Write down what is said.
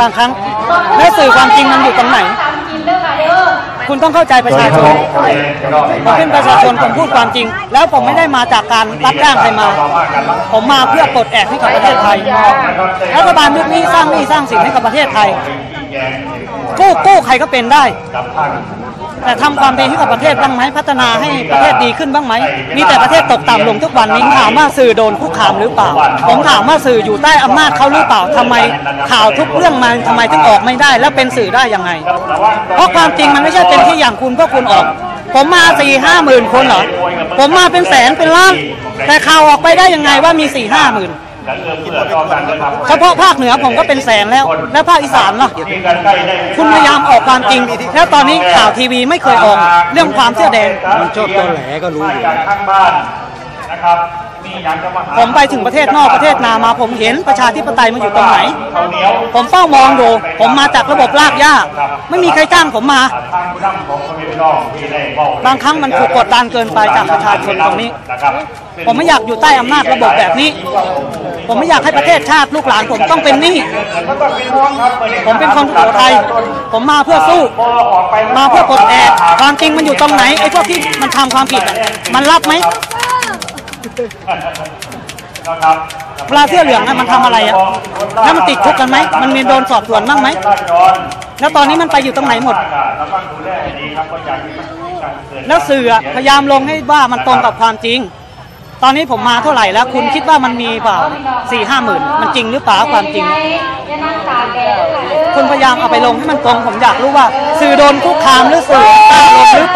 บางครั้งและสื่อความจริงมันอยู่ตรงไหน คุณต้องเข้าใจประชาชนผมเป็นประชาชนผมพูดความจริง แล้วผมไม่ได้มาจากการรับจ้างใครมา ผมมาเพื่อปลดแอกให้กับประเทศไทยรัฐบาลยุคนี้สร้างหนี้สร้างสินให้กับประเทศไทยกู้กู้ใครก็เป็นได้ แต่ทำความดีให้กับประเทศบ้างไหมพัฒนาให้ประเทศดีขึ้นบ้างไหมมีแต่ประเทศตกต่ำลงทุกวันนี้ถามว่าสื่อโดนคุกคามหรือเปล่า ผมถามว่าสื่ออยู่ใต้อำนาจเขาหรือเปล่าทำไมข่าวทุกเรื่องมันทำไมถึงออกไม่ได้ แล้วเป็นสื่อได้ยังไง เพราะความจริงมันไม่ใช่เป็นที่อย่างคุณพวกคุณออก ผมมาสี่ห้าหมื่นคนเหรอผมมาเป็นแสนเป็นล้านแต่ข่าวออกไปได้ยังไงว่ามีสี่ห้าหมื่น เอื้อเฟื้อต่อกันนะครับเฉพาะภาคเหนือผมก็เป็นแสนแล้ว แล้วภาคอีสานล่ะมีกันใกล้ได้คุณพยายามออกความจริง แล้วตอนนี้ข่าวทีวีไม่เคยออกเรื่องความเสื้อแดง มันชอบตอแหลก็รู้อยู่จากข้างบ้านนะครับมีอยากจะมาหาผมไปถึงประเทศนอกประเทศนามา ผมเห็นประชาธิปไตยมันอยู่ตรงไหนข้าวเหนียวผมเฝ้ามองดูผมมาจากระบบรากหญ้าไม่มีใครจ้างผมมาทางผู้นำของพ่อแม่พี่น้องที่ได้เว้บางครั้งมันถูกกดดันเกินไปจากประชาชนตรงนี้นะครับผมไม่อยากอยู่ใต้อำนาจระบบแบบนี้ ผมไม่อยากให้ประเทศชาติลูกหลานผมต้องเป็นหนี้ก็ต้องเป็นห่วงครับผมเป็นคนสุโขทัยผมมาเพื่อสู้พอออกไปมาเพื่อปลดแอกความจริงมันอยู่ตรงไหนไอ้พวกที่มันทำความผิดอะมันรับไหมนะครับเวลาเสื้อเหลืองอะมันทำอะไรอะแล้วมันติดคุกกันไหมมันมีโดนสอบสวนบ้างไหมแล้วตอนนี้มันไปอยู่ตรงไหนหมด แล้วสื่อพยายามลงให้ว่ามันตรงกับความจริง ตอนนี้ผมมาเท่าไหร่แล้ว คุณคิดว่ามันมีเปล่าสี่ห้าหมื่นมันจริงหรือเปล่าความจริง คุณพยายามเอาไปลงให้มันตรง ผมอยากรู้ว่า สื่อโดนคุกคามหรือสื่อตาลงหรือเปล่า